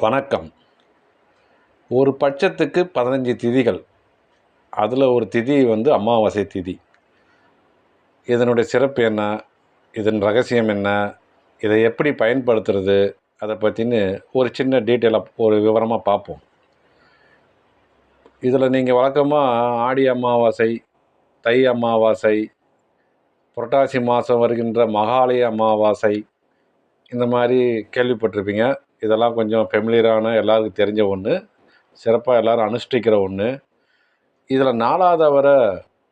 வணக்கம். ஒரு பட்சத்துக்கு பதினஞ்சு திதிகள். அதில் ஒரு திதி வந்து அமாவாசை திதி. இதனுடைய சிறப்பு என்ன? இதன் ரகசியம் என்ன? இதை எப்படி பயன்படுத்துறது? அதை பற்றின்னு ஒரு சின்ன டீட்டெயிலாக ஒரு விவரமாக பார்ப்போம். இதில் நீங்கள் வழக்கமாக ஆடி அமாவாசை தை அமாவாசை புரட்டாசி மாதம் வருகின்ற மகாலய அமாவாசை இந்த மாதிரி கேள்விப்பட்டிருப்பீங்க. இதெல்லாம் கொஞ்சம் ஃபெமிலியரான எல்லாருக்கும் தெரிஞ்ச ஒன்று சிறப்பாக எல்லோரும் அனுஷ்டிக்கிற ஒன்று இதில் நாலாவது வர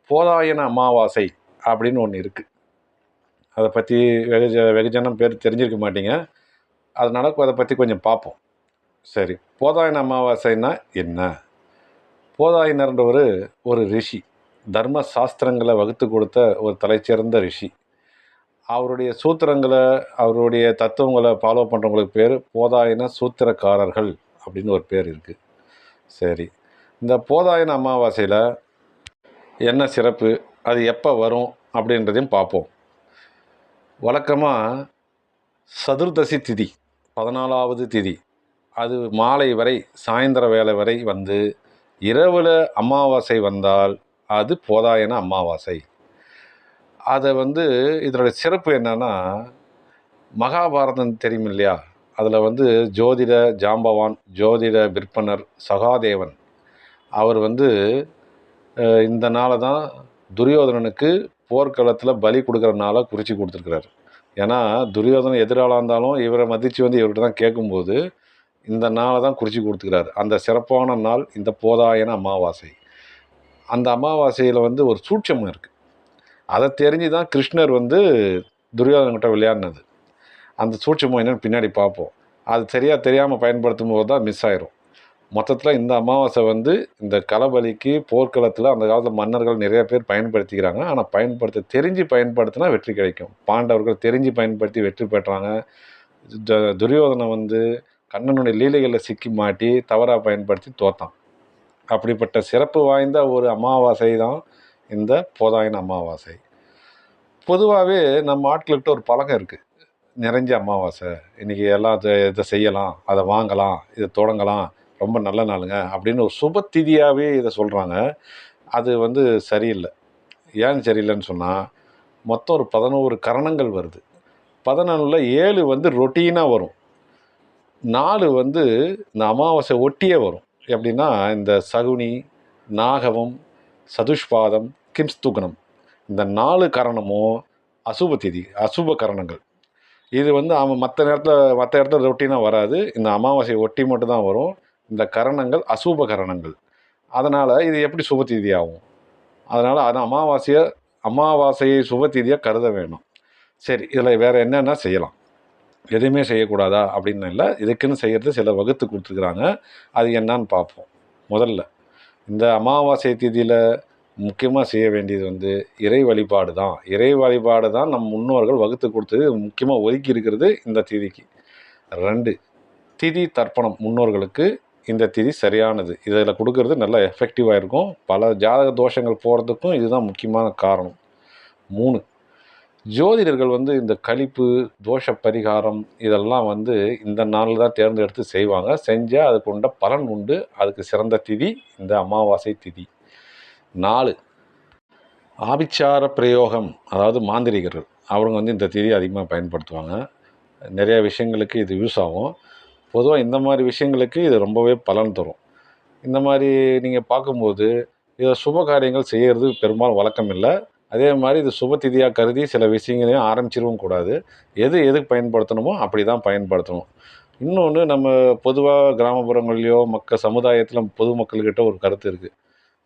போதாயன அமாவாசை அப்படின்னு ஒன்று இருக்குது அதை பற்றி வெகுஜ வெகுஜனம் பேர் தெரிஞ்சிருக்க மாட்டீங்க. அதனால் அதை பற்றி கொஞ்சம் பார்ப்போம் சரி போதாயன அமாவாசைன்னா என்ன? போதாயினர்ன்றவர் ஒரு ரிஷி. தர்ம சாஸ்திரங்களை வகுத்து கொடுத்த ஒரு தலைச்சிறந்த ரிஷி. அவருடைய சூத்திரங்களை அவருடைய தத்துவங்களை ஃபாலோ பண்ணுறவங்களுக்கு பேர் போதாயன சூத்திரக்காரர்கள் அப்படின்னு ஒரு பேர் இருக்குது சரி. இந்த போதாயன அமாவாசையில் என்ன சிறப்பு அது எப்போ வரும் அப்படின்றதையும் பார்ப்போம். வழக்கமாக சதுர்தசி திதி பதினாலாவது திதி அது மாலை வரை சாயந்தர வேலை வரை வந்து இரவில் அமாவாசை வந்தால் அது போதாயன அமாவாசை. அதை வந்து இதனுடைய சிறப்பு என்னன்னா மகாபாரதம் தெரியும் இல்லையா? அதில் வந்து ஜோதிட ஜாம்பவான் ஜோதிட விற்பனர் சகாதேவன் அவர் வந்து இந்த நாளை தான் துரியோதனனுக்கு போர்க்களத்தில் பலி கொடுக்குற நாளை குறித்து கொடுத்துருக்கிறாரு. ஏன்னா துரியோதனன் எதிராளாக இருந்தாலும் இவரை மதித்து வந்து இவர்கிட்ட தான் கேட்கும்போது இந்த நாளை தான் குறித்து கொடுத்துக்கிறாரு. அந்த சிறப்பான நாள் இந்த போதாயன அமாவாசை. அந்த அமாவாசையில் வந்து ஒரு சூட்சமும் இருக்குது அதை தெரிஞ்சு தான் கிருஷ்ணர் வந்து துரியோதன்கிட்ட விளையாடினது. அந்த சூட்சமோ என்னன்னு பின்னாடி பார்ப்போம். அது சரியாக தெரியாமல் பயன்படுத்தும் போது தான் மிஸ் ஆயிரும். மொத்தத்தில் இந்த அமாவாசை வந்து இந்த களபலிக்கு போர்க்களத்தில் அந்த காலத்தில் மன்னர்கள் நிறைய பேர் பயன்படுத்திக்கிறாங்க. ஆனால் பயன்படுத்த தெரிஞ்சு பயன்படுத்தினா வெற்றி கிடைக்கும். பாண்டவர்கள் தெரிஞ்சு பயன்படுத்தி வெற்றி பெற்றாங்க. துரியோதனை வந்து கண்ணனுடைய லீலைகளில் சிக்கி மாட்டி தவறாக பயன்படுத்தி தோத்தான். அப்படிப்பட்ட சிறப்பு வாய்ந்த ஒரு அமாவாசை தான் இந்த போதாயன அமாவாசை. பொதுவாகவே நம்ம ஆட்கள்கிட்ட ஒரு பழக்கம் இருக்குது நிறைஞ்ச அமாவாசை இன்றைக்கி எல்லாம் இதை இதை செய்யலாம் அதை வாங்கலாம் இதை தொடங்கலாம் ரொம்ப நல்ல நாளுங்க அப்படின்னு ஒரு சுப திதியாகவே இதை சொல்கிறாங்க அது வந்து சரியில்லை. ஏன் சரியில்லைன்னு சொன்னால் மொத்தம் ஒரு பதினோரு கரணங்கள் வருது. பதினொன்றில் ஏழு வந்து ரொட்டீனாக வரும். நாலு வந்து இந்த அமாவாசை ஒட்டியே வரும். எப்படின்னா இந்த சகுனி நாகவம் சதுஷ்பாதம் கிம்ஸ்துகனம். இந்த நாலு கரணமும் அசுப திதி அசுப கரணங்கள். இது வந்து அவன் மற்ற நேரத்தில் மற்ற இடத்துல ரொட்டீனாக வராது. இந்த அமாவாசையை ஒட்டி மட்டும் தான் வரும். இந்த கரணங்கள் அசுப கரணங்கள். அதனால் இது எப்படி சுப திதி ஆகும் அதனால் அது அமாவாசையை அமாவாசையை சுப திதியாக கருத வேணும். சரி இதில் வேறு என்னென்ன செய்யலாம்? எதுவுமே செய்யக்கூடாதா? அப்படின்னு இல்லை. இதுக்குன்னு செய்கிறது சில வகுத்து கொடுத்துருக்குறாங்க. அது என்னன்னு பார்ப்போம். முதல்ல. இந்த அமாவாசை திதியில் முக்கியமாக செய்ய வேண்டியது வந்து இறை வழிபாடு தான். இறை வழிபாடு தான் நம் முன்னோர்கள் வகுத்து கொடுத்தது. முக்கியமாக ஒதுக்கி இருக்கிறது இந்த திதிக்கு. ரெண்டு திதி தர்ப்பணம் முன்னோர்களுக்கு இந்த திதி சரியானது. இதில் கொடுக்கறது நல்லா எஃபெக்டிவாக இருக்கும். பல ஜாதக தோஷங்கள் போகிறதுக்கும் இதுதான் முக்கியமான காரணம். மூணு ஜோதிடர்கள் வந்து இந்த கழிப்பு தோஷ பரிகாரம் இதெல்லாம் வந்து இந்த நாளில் தான் தேர்ந்தெடுத்து செய்வாங்க. செஞ்சால் அதுக்கு உண்ட பலன் உண்டு. அதுக்கு சிறந்த திதி இந்த அமாவாசை திதி. நாலு ஆபிச்சார பிரயோகம் அதாவது மாந்திரிகர்கள். அவங்க வந்து இந்த திதி அதிகமாக பயன்படுத்துவாங்க. நிறைய விஷயங்களுக்கு இது யூஸ் ஆகும். பொதுவாக இந்த மாதிரி விஷயங்களுக்கு இது ரொம்பவே பலன் தரும். இந்த மாதிரி நீங்கள் பார்க்கும்போது இதை சுப காரியங்கள் செய்கிறது பெரும்பாலும் வழக்கம் இல்லை. அதே மாதிரி இது சுபத்திதியாக கருதி சில விஷயங்களையும் ஆரம்பிச்சிடவும் கூடாது. எது எதுக்கு பயன்படுத்தணுமோ அப்படி தான் பயன்படுத்தணும். இன்னொன்று நம்ம பொதுவாக கிராமப்புறங்கள்லையோ மக்க சமுதாயத்தில் பொதுமக்கள்கிட்ட ஒரு கருத்து இருக்குது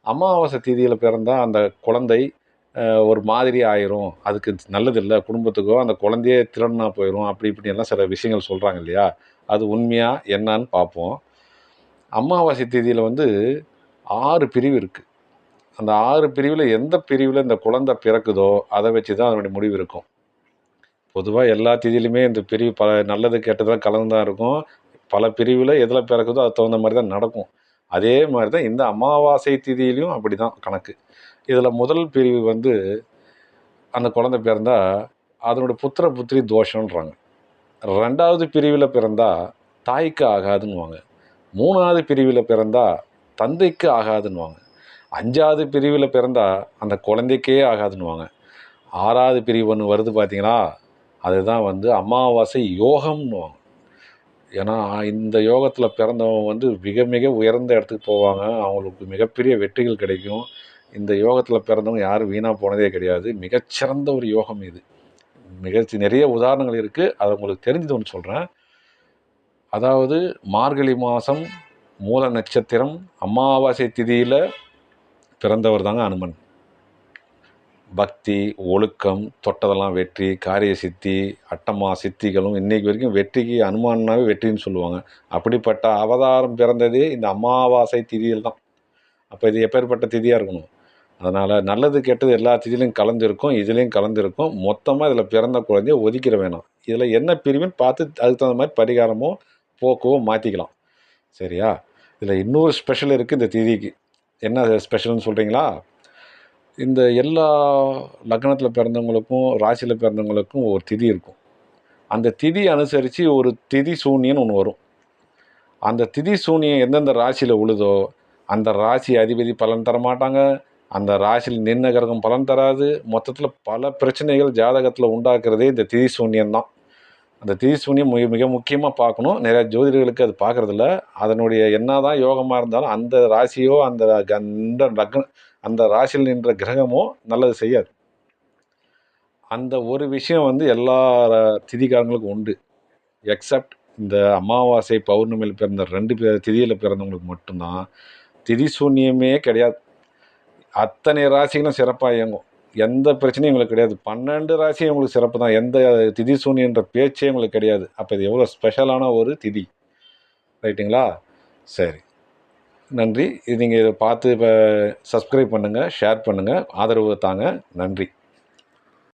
அமாவாசை தீதியில் பிறந்தால் அந்த குழந்தை ஒரு மாதிரி ஆயிரும். அதுக்கு நல்லதில்லை. குடும்பத்துக்கோ அந்த குழந்தையே திறனா போயிடும் அப்படி இப்படி எல்லாம் சில விஷயங்கள் சொல்கிறாங்க இல்லையா? அது உண்மையாக என்னன்னு பார்ப்போம். அமாவாசை தேதியில் வந்து ஆறு பிரிவு இருக்குது அந்த ஆறு பிரிவில் எந்த பிரிவில் இந்த குழந்தை பிறக்குதோ அதை வச்சு தான் அதனுடைய முடிவு இருக்கும். பொதுவாக எல்லா திதியிலுமே இந்த பிரிவு பல நல்லது கெட்டதெல்லாம் கலந்து தான் இருக்கும். பல பிரிவில் எதில் பிறக்குதோ அது தகுந்த மாதிரி தான் நடக்கும். அதே மாதிரி தான் இந்த அமாவாசை திதியிலையும் அப்படி தான் கணக்கு. இதில் முதல் பிரிவு வந்து அந்த குழந்தை பிறந்தால் அதனுடைய புத்திர புத்திரி தோஷன்றாங்க ரெண்டாவது பிரிவில் பிறந்தால் தாய்க்கு ஆகாதுன்னுவாங்க. மூணாவது பிரிவில் பிறந்தால் தந்தைக்கு ஆகாதுன்னுவாங்க. அஞ்சாவது பிரிவில் பிறந்தால் அந்த குழந்தைக்கே ஆகாதுன்னுவாங்க. ஆறாவது பிரிவு ஒன்று வருது பார்த்தீங்கன்னா அதுதான் வந்து அமாவாசை யோகம்னுவாங்க. ஏன்னா இந்த யோகத்தில் பிறந்தவங்க வந்து மிக மிக உயர்ந்த இடத்துக்கு போவாங்க. அவங்களுக்கு மிகப்பெரிய வெற்றிகள் கிடைக்கும். இந்த யோகத்தில் பிறந்தவங்க யாரும் வீணாக போனதே கிடையாது. மிகச்சிறந்த ஒரு யோகம் இது. மிக நிறைய உதாரணங்கள் இருக்குது அது உங்களுக்கு தெரிஞ்சது ஒன்று சொல்கிறேன் அதாவது மார்கழி மாதம் மூல நட்சத்திரம் அமாவாசை திதியில் பிறந்தவர் தாங்க அனுமன். பக்தி ஒழுக்கம் தொட்டதெல்லாம் வெற்றி காரிய சித்தி அட்டமா சித்திகளும் இன்றைக்கு வரைக்கும் வெற்றிக்கு அனுமானாவே வெற்றின்னு சொல்லுவாங்க. அப்படிப்பட்ட அவதாரம் பிறந்ததே இந்த அமாவாசை திதியில் தான். அப்போ இது எப்பேற்பட்ட திதியாக இருக்கணும்? அதனால் நல்லது கெட்டது எல்லா திதியிலையும் கலந்துருக்கும் இதுலேயும் கலந்துருக்கும். மொத்தமாக இதில் பிறந்த குழந்தைய ஒதுக்கிற வேணாம். இதில் என்ன பிரிவுன்னு பார்த்து அதுக்கு தகுந்த மாதிரி பரிகாரமோ போக்கவோ மாற்றிக்கலாம் சரியா? இதில் இன்னொரு ஸ்பெஷல் இருக்குது இந்த திதிக்கு. என்ன ஸ்பெஷல்னு சொல்கிறீங்களா இந்த எல்லா லக்னத்தில் பிறந்தவங்களுக்கும் ராசியில் பிறந்தவங்களுக்கும் ஒரு திதி இருக்கும். அந்த திதி அனுசரித்து ஒரு திதி சூன்யன்னு ஒன்று வரும். அந்த திதி சூன்யம் எந்தெந்த ராசியில் உழுதோ அந்த ராசி அதிபதி பலன் தர மாட்டாங்க. அந்த ராசியில் நின்ன கிரகம் பலன் தராது. மொத்தத்தில் பல பிரச்சனைகள் ஜாதகத்தில் உண்டாக்குறதே இந்த திதி சூன்யம் தான் அந்த திதி சூன்யம் மிக மிக முக்கியமாக பார்க்கணும். நிறைய ஜோதிடர்களுக்கு அது பார்க்குறதில்ல. அதனுடைய என்ன தான் யோகமாக இருந்தாலும் அந்த ராசியோ அந்த அந்த லக்ன அந்த ராசியில் நின்ற கிரகமோ நல்லது செய்யாது. அந்த ஒரு விஷயம் வந்து எல்லா திதிகாரங்களுக்கும் உண்டு. எக்ஸப்ட் இந்த அமாவாசை பௌர்ணமியில் பிறந்த ரெண்டு பேர் திதியில் பிறந்தவங்களுக்கு மட்டும்தான். திதி சூன்யமே கிடையாது. அத்தனை ராசிகளும் சிறப்பாக இயங்கும். எந்த பிரச்சனையும் உங்களுக்கு கிடையாது. பன்னெண்டு ராசியும் உங்களுக்கு சிறப்பு தான். எந்த திதி சூன்யன்ற பேச்சே உங்களுக்கு கிடையாது. அப்போ இது எவ்வளோ ஸ்பெஷலான ஒரு திதி. ரைட்டுங்களா சரி. நன்றி. இது நீங்கள் இதை பார்த்து இப்போ சப்ஸ்கிரைப் பண்ணுங்கள் ஷேர் பண்ணுங்கள் ஆதரவு தாங்க. நன்றி.